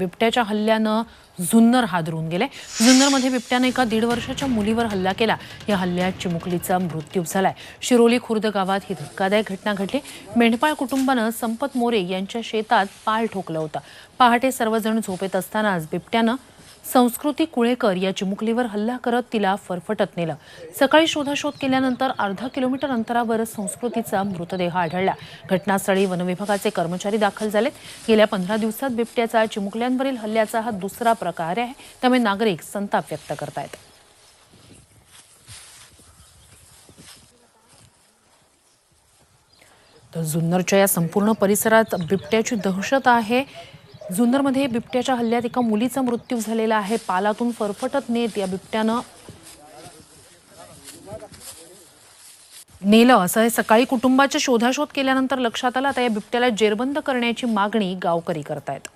बिबट्याच्या हल्ल्यानं जुन्नर हादरून गेले. जुन्नरमध्ये बिबट्यानं एका दीड वर्षाच्या मुलीवर हल्ला केला. या हल्ल्यात चिमुकलीचा मृत्यू झालाय. शिरोली खुर्द गावात ही धक्कादायक घटना घडली. मेंढपाळ कुटुंबानं संपत मोरे यांच्या शेतात पाल ठोकला होता. पहाटे सर्वजण झोपेत असतानाच बिबट्यानं संस्कृती कुळेकर या चिमुकलीवर हल्ला करत तिला फरफटत नेलं. सकाळी शोधाशोध केल्यानंतर अर्धा किलोमीटर अंतरावर संस्कृतीचा मृतदेह आढळला. घटनास्थळी वनविभागाचे कर्मचारी दाखल झालेत. गेल्या पंधरा दिवसात बिबट्याचा चिमुकल्यांवरील हल्ल्याचा हा दुसरा प्रकार आहे. त्यामुळे नागरिक संताप व्यक्त करतायत. तर जुन्नरच्या या संपूर्ण परिसरात बिबट्याची दहशत आहे. जुन्नरमध्ये बिबट्याच्या हल्ल्यात एका मुलीचा मृत्यू झालेला आहे. पालातून फरफटत नेत या बिबट्यानं नेलं. असं हे सकाळी कुटुंबाच्या शोधाशोध केल्यानंतर लक्षात आलं. आता या बिबट्याला जेरबंद करण्याची मागणी गावकरी करतायत.